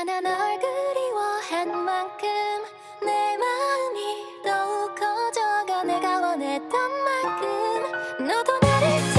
언제나 널 그리워한 만큼 내 마음이 더욱 커져가 내가 원했던 만큼 너도 나를